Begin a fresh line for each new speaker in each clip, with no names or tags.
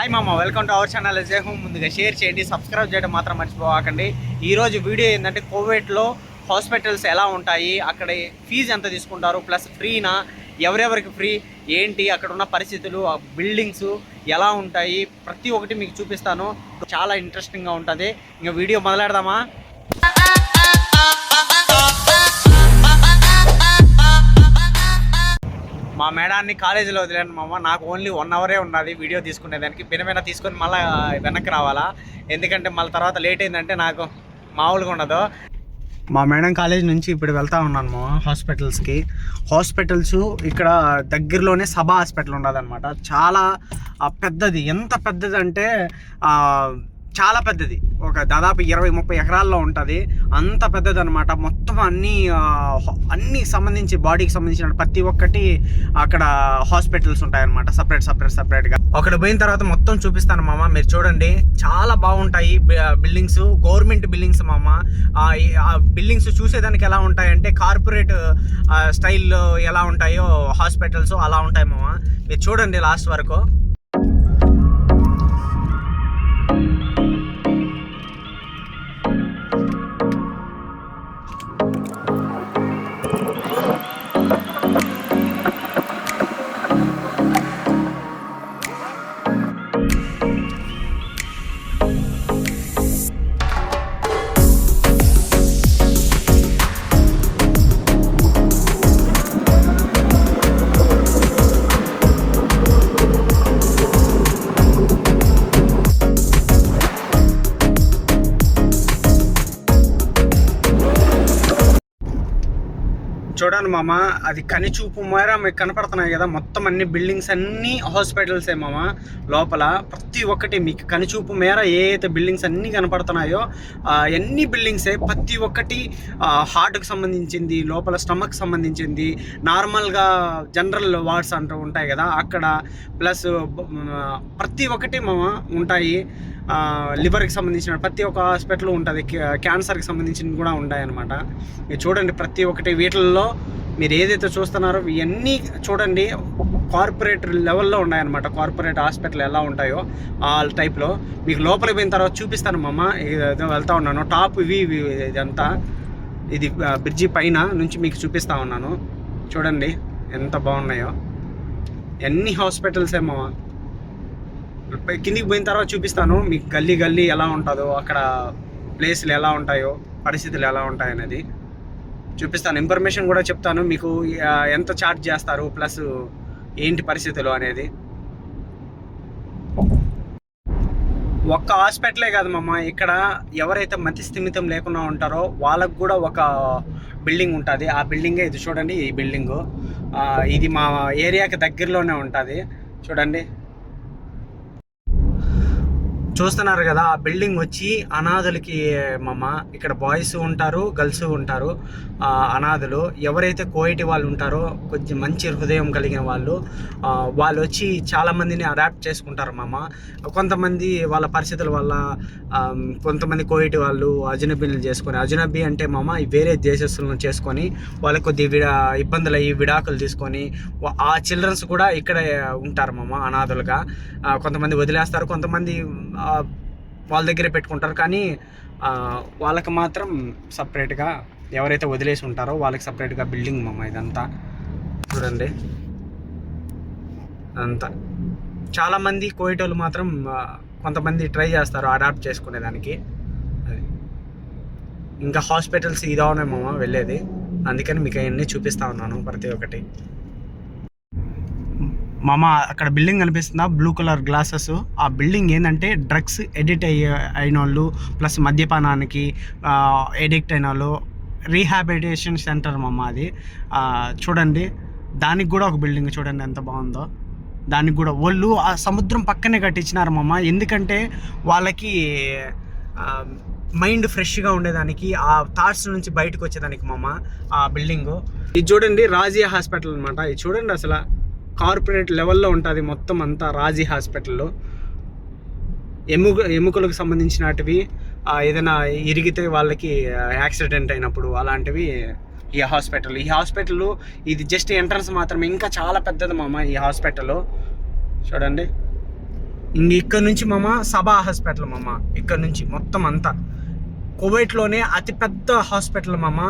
Hi మామ welcome to our channel. జై ముందుగా షేర్ చేయండి సబ్స్క్రైబ్ చేయడం మాత్రం మర్చిపోకండి ఈరోజు వీడియో ఏంటంటే కోవిడ్లో హాస్పిటల్స్ ఎలా ఉంటాయి అక్కడ ఫీజు ఎంత తీసుకుంటారు ప్లస్ ఫ్రీనా ఎవరెవరికి ఫ్రీ ఏంటి అక్కడ ఉన్న పరిస్థితులు ఆ బిల్డింగ్స్ ఎలా ఉంటాయి ప్రతి ఒక్కటి మీకు చూపిస్తాను. చాలా ఇంట్రెస్టింగ్గా ఉంటుంది. ఇంకా వీడియో మొదలెడదామా? మా మేడాన్ని కాలేజీలో వదిలేను మామ. నాకు ఓన్లీ వన్ అవరే ఉన్నది వీడియో తీసుకునేదానికి. బినమైన తీసుకొని మళ్ళీ వెనక్కి రావాలా? ఎందుకంటే మళ్ళీ తర్వాత లేట్ అయిందంటే నాకు మామూలుగా ఉండదు. మా మేడం కాలేజ్ నుంచి ఇప్పుడు వెళ్తా ఉన్నాను మా హాస్పిటల్స్కి. హాస్పిటల్స్ ఇక్కడ దగ్గరలోనే సభ హాస్పిటల్ ఉండదన్నమాట చాలా పెద్దది. ఎంత పెద్దది అంటే చాలా పెద్దది. ఒక దాదాపు ఇరవై ముప్పై ఎకరాల్లో ఉంటుంది. అంత పెద్దది అనమాట మొత్తం అన్ని అన్ని సంబంధించి బాడీకి సంబంధించిన ప్రతి ఒక్కటి అక్కడ హాస్పిటల్స్ ఉంటాయన్నమాట. సపరేట్ సపరేట్ సపరేట్గా. అక్కడ పోయిన తర్వాత మొత్తం చూపిస్తాను మామ. మీరు చూడండి. చాలా బాగుంటాయి బిల్డింగ్స్. గవర్నమెంట్ బిల్డింగ్స్ మామ. ఆ, ఆ బిల్డింగ్స్ చూసేదానికి ఎలా ఉంటాయంటే కార్పొరేట్ స్టైల్లో ఎలా ఉంటాయో హాస్పిటల్స్ అలా ఉంటాయి మామ. మీరు చూడండి లాస్ట్ వరకు. మామ అది కనిచూపు మేర మీకు కనపడుతున్నాయి కదా మొత్తం అన్ని బిల్డింగ్స్ అన్ని హాస్పిటల్సే మామ. లోపల ప్రతి ఒక్కటి మీకు కనిచూపు మేర ఏ అయితే బిల్డింగ్స్ అన్ని కనపడుతున్నాయో అన్ని బిల్డింగ్సే ప్రతి ఒక్కటి హార్ట్కి సంబంధించింది లోపల స్టమక్ సంబంధించింది నార్మల్గా జనరల్ వార్డ్స్ అంటూ ఉంటాయి కదా అక్కడ ప్లస్ ప్రతి ఒక్కటి మామ ఉంటాయి. లివర్కి సంబంధించిన ప్రతి ఒక్క హాస్పిటల్ ఉంటుంది. క్యాన్సర్కి సంబంధించినవి కూడా ఉంటాయి మీరు చూడండి ప్రతి ఒక్కటి వీటిల్లో మీరు ఏదైతే చూస్తున్నారో ఇవన్నీ చూడండి కార్పొరేట్ లెవెల్లో ఉన్నాయన్నమాట. కార్పొరేట్ హాస్పిటల్ ఎలా ఉంటాయో ఆ టైప్లో. మీకు లోపలికి పోయిన తర్వాత చూపిస్తాను మమ్మ ఏదో వెళ్తా ఉన్నాను. టాప్ ఇవి ఇవి ఇదంతా. ఇది బ్రిడ్జి పైన నుంచి మీకు చూపిస్తా ఉన్నాను. చూడండి ఎంత బాగున్నాయో. ఎన్ని హాస్పిటల్స్ ఏమో కిందికి పోయిన తర్వాత చూపిస్తాను. మీకు గల్లీ గల్లీ ఎలా ఉంటుందో అక్కడ ప్లేస్లు ఎలా ఉంటాయో పరిస్థితులు ఎలా ఉంటాయి అనేది చూపిస్తాను. ఇన్ఫర్మేషన్ కూడా చెప్తాను. మీకు ఎంత ఛార్జ్ చేస్తారు ప్లస్ ఏంటి పరిస్థితులు అనేది. ఒక్క హాస్పిటలే కాదు మమ్మ ఇక్కడ ఎవరైతే మతి స్థిమితం లేకుండా ఉంటారో వాళ్ళకు కూడా ఒక బిల్డింగ్ ఉంటుంది. ఆ బిల్డింగే ఇది చూడండి ఈ బిల్డింగు. ఇది మా ఏరియాకి దగ్గరలోనే ఉంటుంది. చూడండి. చూస్తున్నారు కదా ఆ బిల్డింగ్ వచ్చి అనాథులకి మమ్మ ఇక్కడ బాయ్స్ ఉంటారు గర్ల్స్ ఉంటారు అనాథులు. ఎవరైతే కోయిటి వాళ్ళు ఉంటారో కొంచెం మంచి హృదయం కలిగిన వాళ్ళు వాళ్ళు వచ్చి చాలామందిని అడాప్ట్ చేసుకుంటారు మామ. కొంతమంది వాళ్ళ పరిస్థితుల వల్ల కొంతమంది కోయిటి వాళ్ళు అజనబీలు చేసుకొని అజనబీ అంటే మామ ఈ వేరే దేశస్తులను చేసుకొని వాళ్ళకి కొద్ది విడా ఇబ్బందులు అయ్యి విడాకులు తీసుకొని ఆ చిల్డ్రన్స్ కూడా ఇక్కడే ఉంటారు మామ అనాథులుగా. కొంతమంది వదిలేస్తారు కొంతమంది వాళ్ళ దగ్గరే పెట్టుకుంటారు. కానీ వాళ్ళకి మాత్రం సపరేట్గా ఎవరైతే వదిలేసి ఉంటారో వాళ్ళకి సపరేట్గా బిల్డింగ్ మామ ఇదంతా. చూడండి. అంతా. చాలామంది కోయిటోళ్ళు మాత్రం కొంతమంది ట్రై చేస్తారు అడాప్ట్ చేసుకునేదానికి. అది. ఇంకా హాస్పిటల్స్ ఇదానే మామ వెళ్ళేది. అందుకని మీకు అవన్నీ చూపిస్తా ఉన్నాను ప్రతి ఒక్కటి. మామ అక్కడ బిల్డింగ్ కనిపిస్తుందా? బ్లూ కలర్ గ్లాసెస్ ఆ బిల్డింగ్ ఏంటంటే డ్రగ్స్ ఎడిట్ అయ్యే అయిన వాళ్ళు ప్లస్ మద్యపానానికి ఎడిక్ట్ అయిన వాళ్ళు రీహాబిలిటేషన్ సెంటర్ మామ అది. చూడండి. దానికి కూడా ఒక బిల్డింగ్ చూడండి ఎంత బాగుందో. దానికి కూడా వాళ్ళు ఆ సముద్రం పక్కనే కట్టించినారు మామ. ఎందుకంటే వాళ్ళకి మైండ్ ఫ్రెష్గా ఉండేదానికి ఆ థాట్స్ నుంచి బయటకు వచ్చేదానికి మామ ఆ బిల్డింగ్. ఇది చూడండి రాజీ హాస్పిటల్ అనమాట ఇది చూడండి అసలు కార్పొరేట్ లెవెల్లో ఉంటుంది మొత్తం అంతా రాజీ హాస్పిటల్లో. ఎముక ఎముకలకు సంబంధించినటివి ఏదైనా ఇరిగితే వాళ్ళకి యాక్సిడెంట్ అయినప్పుడు అలాంటివి ఈ హాస్పిటల్. ఈ హాస్పిటల్ ఇది జస్ట్ ఎంట్రన్స్ మాత్రమే ఇంకా చాలా పెద్దది మామ ఈ హాస్పిటల్. చూడండి. ఇంక ఇక్కడ నుంచి మామ సభా హాస్పిటల్ మామ ఇక్కడ నుంచి మొత్తం అంతా. కువైట్లోనే అతిపెద్ద హాస్పిటల్ మామ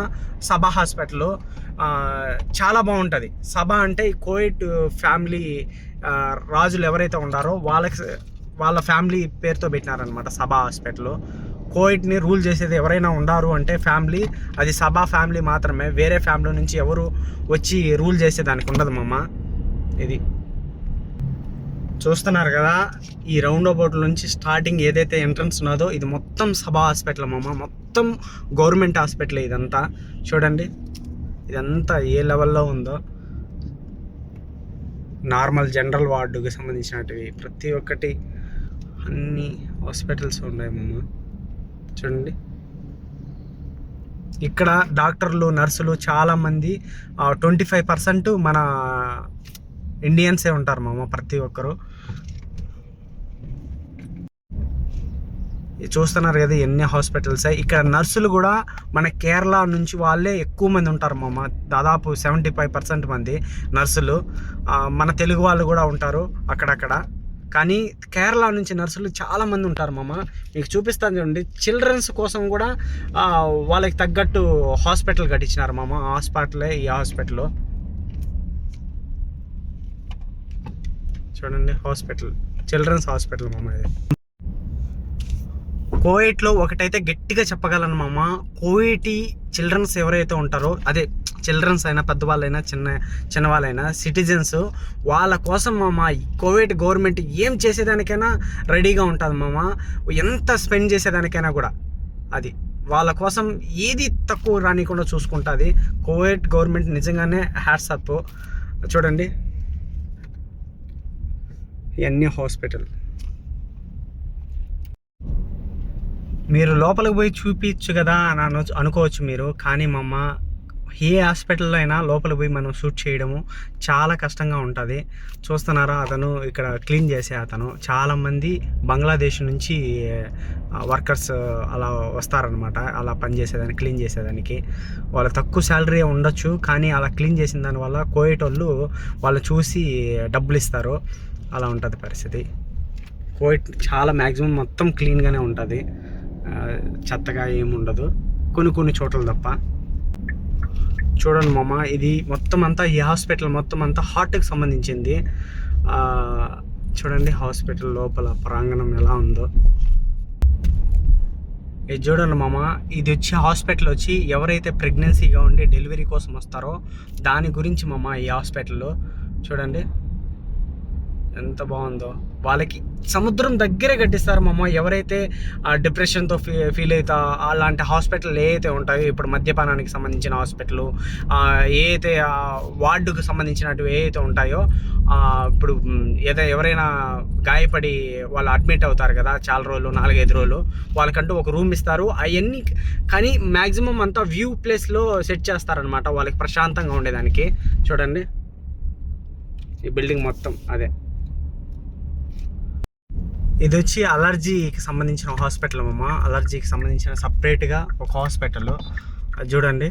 సభా హాస్పిటల్. చాలా బాగుంటుంది. సభ అంటే కోయిట్ ఫ్యామిలీ రాజులు ఎవరైతే ఉన్నారో వాళ్ళకి వాళ్ళ ఫ్యామిలీ పేరుతో పెట్టినారనమాట సభా హాస్పిటల్ కోయిట్ని రూల్ చేసేది ఎవరైనా ఉండారు అంటే ఫ్యామిలీ అది సభా ఫ్యామిలీ మాత్రమే. వేరే ఫ్యామిలీ నుంచి ఎవరు వచ్చి రూల్ చేసేదానికి ఉండదు మామ. ఇది. చూస్తున్నారు కదా ఈ రౌండ్ అబౌట్ నుంచి స్టార్టింగ్ ఏదైతే ఎంట్రన్స్ ఉన్నదో ఇది మొత్తం సభా హాస్పిటల్ మామ. మొత్తం గవర్నమెంట్ హాస్పిటల్ ఇదంతా. చూడండి. ఇదంతా ఏ లెవెల్లో ఉందో నార్మల్ జనరల్ వార్డుకి సంబంధించినటివి. ప్రతి ఒక్కటి అన్ని హాస్పిటల్స్ ఉన్నాయి మామ చూడండి. ఇక్కడ డాక్టర్లు నర్సులు చాలామంది ట్వంటీ ఫైవ్ పర్సెంట్ మన ఇండియన్సే ఉంటారు మామ ప్రతి ఒక్కరు. చూస్తున్నారు కదా ఎన్ని హాస్పిటల్స్ ఇక్కడ నర్సులు కూడా మన కేరళ నుంచి వాళ్ళే ఎక్కువ మంది ఉంటారు మామ దాదాపు సెవెంటీ ఫైవ్ పర్సెంట్ మంది నర్సులు. మన తెలుగు వాళ్ళు కూడా ఉంటారు అక్కడక్కడ. కానీ కేరళ నుంచి నర్సులు చాలామంది ఉంటారు మామ. మీకు చూపిస్తాను చూడండి. చిల్డ్రన్స్ కోసం కూడా వాళ్ళకి తగ్గట్టు హాస్పిటల్ కట్టించినారు మామ. హాస్పిటలే ఈ హాస్పిటల్ చూడండి హాస్పిటల్ చిల్డ్రన్స్ హాస్పిటల్ మామ ఇది. కోవిడ్లో ఒకటైతే గట్టిగా చెప్పగలను మామ. కోవిటి చిల్డ్రన్స్ ఎవరైతే ఉంటారో అదే చిల్డ్రన్స్ అయినా పెద్దవాళ్ళైనా చిన్న చిన్నవాళ్ళైనా సిటిజన్స్ వాళ్ళ కోసం మామ కోవిడ్ గవర్నమెంట్ ఏం చేసేదానికైనా రెడీగా ఉంటుంది మామ. ఎంత స్పెండ్ చేసేదానికైనా కూడా. అది వాళ్ళ కోసం ఏది తక్కువ రానికుండా చూసుకుంటుంది. కోవిడ్ గవర్నమెంట్ నిజంగానే హ్యాట్సప్ చూడండి. ఇవన్నీ హాస్పిటల్. మీరు లోపలికి పోయి చూపించు కదా అని అను- అనుకోవచ్చు మీరు. కానీ మమ్మ ఏ హాస్పిటల్లో అయినా లోపలికి పోయి మనం షూట్ చేయడము చాలా కష్టంగా ఉంటుంది. చూస్తున్నారా అతను ఇక్కడ క్లీన్ చేసే అతను. చాలామంది బంగ్లాదేశ్ నుంచి వర్కర్స్ అలా వస్తారనమాట అలా పనిచేసేదానికి క్లీన్ చేసేదానికి. వాళ్ళ తక్కువ శాలరీ ఉండొచ్చు కానీ అలా క్లీన్ చేసిన దానివల్ల కోయేటోళ్ళు వాళ్ళు వాళ్ళు చూసి డబ్బులు ఇస్తారు. అలా ఉంటుంది పరిస్థితి. కోయిట్ చాలా మ్యాక్సిమం మొత్తం క్లీన్గానే ఉంటుంది. చెత్తగా ఏముండదు. కొన్ని కొన్ని చోట్ల తప్ప. చూడండి మామ ఇది మొత్తం అంతా ఈ హాస్పిటల్ మొత్తం అంతా హార్ట్కి సంబంధించింది. చూడండి హాస్పిటల్ లోపల ప్రాంగణం ఎలా ఉందో. ఇది చూడండి మామ ఇది వచ్చి హాస్పిటల్ వచ్చి ఎవరైతే ప్రెగ్నెన్సీగా ఉండి డెలివరీ కోసం వస్తారో దాని గురించి మామ ఈ హాస్పిటల్లో చూడండి. ఎంత బాగుందో. వాళ్ళకి సముద్రం దగ్గరే కట్టిస్తారు అమ్మ ఎవరైతే ఆ డిప్రెషన్తో ఫీ ఫీల్ అవుతా అలాంటి హాస్పిటల్ ఏవైతే ఉంటాయో ఇప్పుడు మద్యపానానికి సంబంధించిన హాస్పిటల్ ఏదైతే వార్డుకు సంబంధించినవి ఏదైతే ఉంటాయో ఇప్పుడు ఏదో ఎవరైనా గాయపడి వాళ్ళు అడ్మిట్ అవుతారు కదా చాలా రోజులు నాలుగైదు రోజులు వాళ్ళకంటూ ఒక రూమ్ ఇస్తారు. అవన్నీ కానీ మ్యాక్సిమం అంతా వ్యూ ప్లేస్లో సెట్ చేస్తారనమాట వాళ్ళకి ప్రశాంతంగా ఉండేదానికి. చూడండి. ఈ బిల్డింగ్ మొత్తం అదే. ఇది వచ్చి అలర్జీకి సంబంధించిన హాస్పిటల్ అమ్మ. అలర్జీకి సంబంధించిన సపరేట్గా ఒక హాస్పిటల్. అది చూడండి.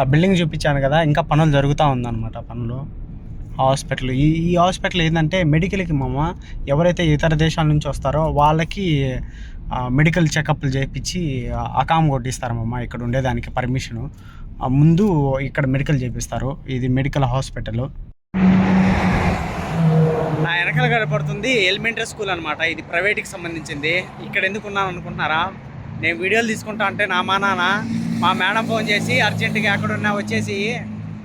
ఆ బిల్డింగ్ చూపించాను కదా ఇంకా పనులు జరుగుతూ ఉందన్నమాట పనులు. హాస్పిటల్. ఈ ఈ హాస్పిటల్ ఏంటంటే మెడికల్కి మామ ఎవరైతే ఇతర దేశాల నుంచి వస్తారో వాళ్ళకి మెడికల్ చెకప్లు చేయించి అకామ్ కొట్టిస్తారమమ్మ ఇక్కడ ఉండేదానికి పర్మిషను. ముందు ఇక్కడ మెడికల్ చేపిస్తారు. ఇది మెడికల్ హాస్పిటల్. నా వెనకాల కనపడుతుంది ఎలిమెంటరీ స్కూల్ అనమాట ఇది ప్రైవేట్కి సంబంధించింది. ఇక్కడ ఎందుకు ఉన్నాను అనుకుంటున్నారా? నేను వీడియోలు తీసుకుంటా అంటే నా మా నాన్న మా మేడం ఫోన్ చేసి అర్జెంటుగా ఎక్కడున్నా వచ్చేసి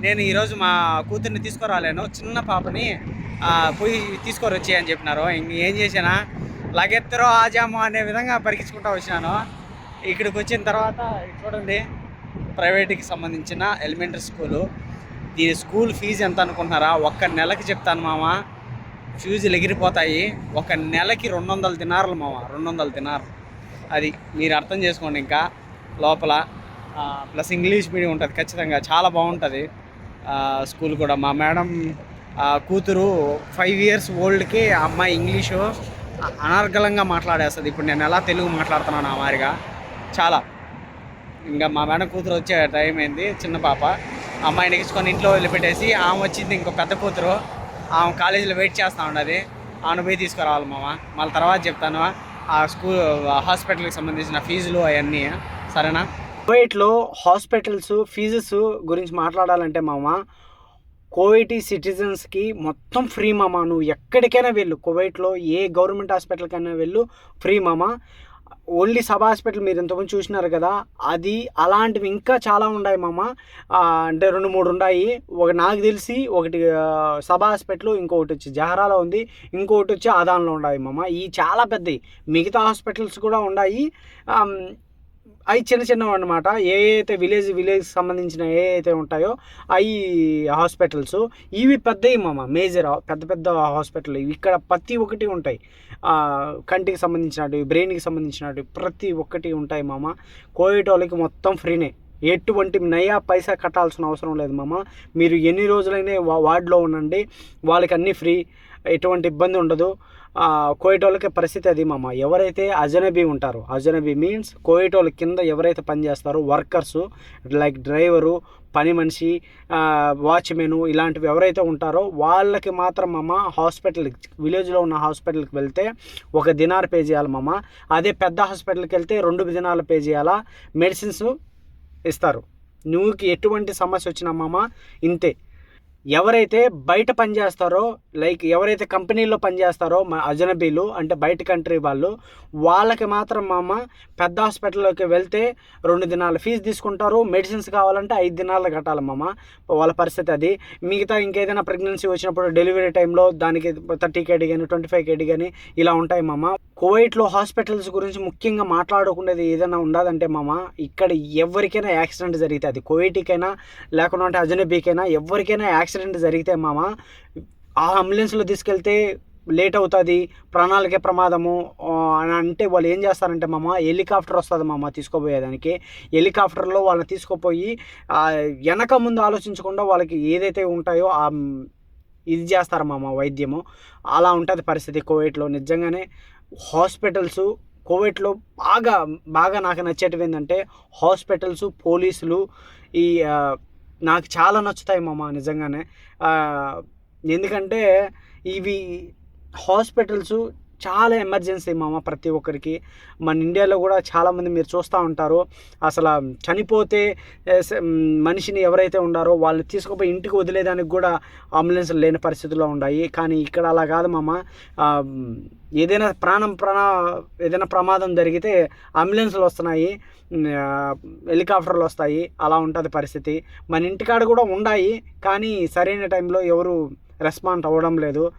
నేను ఈరోజు మా కూతుర్ని తీసుకురాలేను చిన్న పాపని పోయి తీసుకొని వచ్చి అని చెప్పినారు. ఏం చేసినా లగెత్తరో ఆజాము అనే విధంగా పరికించుకుంటా వచ్చినాను. ఇక్కడికి వచ్చిన తర్వాత చూడండి ప్రైవేట్కి సంబంధించిన ఎలిమెంటరీ స్కూలు. దీని స్కూల్ ఫీజు ఎంత అనుకుంటున్నారా? ఒక్క నెలకి చెప్తాను మామ. ఫ్యూజులు ఎగిరిపోతాయి. ఒక నెలకి రెండు వందల తినారులు మామ రెండు వందల తినారు అది మీరు అర్థం చేసుకోండి ఇంకా లోపల. ప్లస్ ఇంగ్లీష్ మీడియం ఉంటుంది ఖచ్చితంగా చాలా బాగుంటుంది. స్కూల్ కూడా. మా మేడం కూతురు ఫైవ్ ఇయర్స్ ఓల్డ్కి ఆ అమ్మాయి ఇంగ్లీషు అనర్గలంగా మాట్లాడేస్తుంది. ఇప్పుడు నేను ఎలా తెలుగు మాట్లాడుతున్నాను ఆ మారిగా చాలా. ఇంకా మా మేడం కూతురు వచ్చే టైం అయింది చిన్న పాప. అమ్మాయిని ఎక్కించుకొని ఇంట్లో వదిలిపెట్టేసి ఆమె వచ్చింది ఇంకో పెద్ద కూతురు. ఆమె కాలేజీలో వెయిట్ చేస్తూ ఆమెను పోయి తీసుకురావాలి మామ. మళ్ళీ తర్వాత చెప్తాను. ఆ స్కూల్ హాస్పిటల్కి సంబంధించిన ఫీజులు అవన్నీ. సరేనా? కువైట్లో హాస్పిటల్స్ ఫీజెస్ గురించి మాట్లాడాలంటే మామ కోవిటీ సిటిజన్స్కి మొత్తం ఫ్రీ మామ. నువ్వు ఎక్కడికైనా వెళ్ళు. కువైట్లో ఏ గవర్నమెంట్ హాస్పిటల్కైనా వెళ్ళు. ఫ్రీ మామ. ఓన్లీ సబ్ హాస్పిటల్ మీరు ఇంతకుముందు చూసినారు కదా అది అలాంటివి ఇంకా చాలా ఉన్నాయి మామ. అంటే రెండు మూడు ఉన్నాయి. ఒక నాకు తెలిసి ఒకటి సబ్ హాస్పిటల్ ఇంకొకటి వచ్చి జహరాలో ఉంది. ఇంకొకటి వచ్చి ఆదాన్లో ఉన్నాయి మామ. ఈ చాలా పెద్దవి మిగతా హాస్పిటల్స్ కూడా ఉన్నాయి. అవి చిన్న చిన్నవి అనమాట ఏ అయితే విలేజ్ విలేజ్ సంబంధించిన ఏ అయితే ఉంటాయో అవి హాస్పిటల్స్. ఇవి పెద్దవి మామ మేజర్ పెద్ద పెద్ద హాస్పిటల్. ఇక్కడ ప్రతి ఒక్కటి ఉంటాయి. కంటికి సంబంధించినవి బ్రెయిన్కి సంబంధించినవి ప్రతి ఒక్కటి ఉంటాయి మామ. కోవిడ్ వాళ్ళకి మొత్తం ఫ్రీనే. ఎటువంటి నయా పైసా కట్టాల్సిన అవసరం లేదు మామ. మీరు ఎన్ని రోజులైనా వార్డులో ఉండండి. వాళ్ళకి అన్నీ ఫ్రీ. ఎటువంటి ఇబ్బంది ఉండదు. కోయిటోళ్ళకి పరిస్థితి అది మామ. ఎవరైతే అజనబీ ఉంటారో అజనబీ మీన్స్ కోయిటోళ్ళ కింద ఎవరైతే పనిచేస్తారో వర్కర్స్ లైక్ డ్రైవరు పని మనిషి వాచ్మెన్ ఇలాంటివి ఎవరైతే ఉంటారో వాళ్ళకి మాత్రం మామ హాస్పిటల్కి విలేజ్లో ఉన్న హాస్పిటల్కి వెళ్తే ఒక దినార్ పే చేయాలి మామ. అదే పెద్ద హాస్పిటల్కి వెళ్తే రెండు దినాలు పే చేయాలా? మెడిసిన్స్ ఇస్తారు. నువ్వుకి ఎటువంటి సమస్య వచ్చినా మామ ఇంతే. ఎవరైతే బయట పనిచేస్తారో లైక్ ఎవరైతే కంపెనీలో పనిచేస్తారో మా అజనబీలు అంటే బయట కంట్రీ వాళ్ళు వాళ్ళకి మాత్రం మామ పెద్ద హాస్పిటల్లోకి వెళ్తే రెండు దినాల ఫీజు తీసుకుంటారు మెడిసిన్స్ కావాలంటే ఐదు దినాలు కట్టాలి మామ. వాళ్ళ పరిస్థితి అది. మిగతా ఇంకేదైనా ప్రెగ్నెన్సీ వచ్చినప్పుడు డెలివరీ టైంలో దానికి థర్టీ కేడీ కానీ ట్వంటీ ఫైవ్ కేడీ కానీ ఇలా ఉంటాయి మామ. కువైట్లో హాస్పిటల్స్ గురించి ముఖ్యంగా మాట్లాడుకునేది ఏదైనా ఉండదంటే మామ ఇక్కడ ఎవరికైనా యాక్సిడెంట్ జరిగితే అది కువైట్కైనా లేకుండా అజనబీకైనా ఎవరికైనా యాక్సిడెంట్ జరిగితే మామ ఆ అంబులెన్స్లో తీసుకెళ్తే లేట్ అవుతుంది ప్రాణాలకే ప్రమాదము అని అంటే వాళ్ళు ఏం చేస్తారంటే మామ హెలికాప్టర్ వస్తుంది మామ తీసుకోపోయేదానికి. హెలికాప్టర్లో వాళ్ళని తీసుకుపోయి వెనక ముందు ఆలోచించకుండా వాళ్ళకి ఏదైతే ఉంటాయో ఆ ఇది చేస్తారు మామ వైద్యము. అలా ఉంటుంది పరిస్థితి కోవిడ్లో నిజంగానే హాస్పిటల్స్ కోవిడ్లో బాగా బాగా నాకు నచ్చేటివి ఏంటంటే హాస్పిటల్స్ పోలీసులు ఈ నాకు చాలా నచ్చుతాయి మామ నిజంగానే. ఎందుకంటే ఇవి హాస్పిటల్స్ చాలా ఎమర్జెన్సీ మామ ప్రతి ఒక్కరికి. మన ఇండియాలో కూడా చాలామంది మీరు చూస్తూ ఉంటారు. అసలు చనిపోతే మనిషిని ఎవరైతే ఉన్నారో వాళ్ళని తీసుకుపోయి ఇంటికి వదిలేదానికి కూడా అంబులెన్స్లు లేని పరిస్థితుల్లో ఉన్నాయి. కానీ ఇక్కడ అలా కాదు మామ. ఏదైనా ప్రాణం ప్రాణ ఏదైనా ప్రమాదం జరిగితే అంబులెన్స్లు వస్తున్నాయి. హెలికాప్టర్లు వస్తాయి. అలా ఉంటుంది పరిస్థితి. మన ఇంటికాడ కూడా ఉన్నాయి కానీ సరైన టైంలో ఎవరు రెస్పాండ్ అవ్వడం లేదు.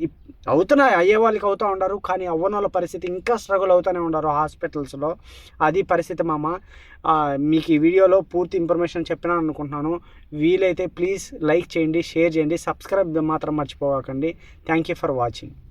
ఇప్- అవుతున్నాయి అయ్యే వాళ్ళకి అవుతూ ఉండరు కానీ అవ్వని వాళ్ళ పరిస్థితి ఇంకా స్ట్రగుల్ అవుతూనే ఉండరు హాస్పిటల్స్లో. అది పరిస్థితి మామ. మీకు ఈ వీడియోలో పూర్తి ఇన్ఫర్మేషన్ చెప్పినాను అనుకుంటున్నాను. వీలైతే ప్లీజ్ లైక్ చేయండి షేర్ చేయండి సబ్స్క్రైబ్ మాత్రం మర్చిపోకండి థ్యాంక్ యూ ఫర్ వాచింగ్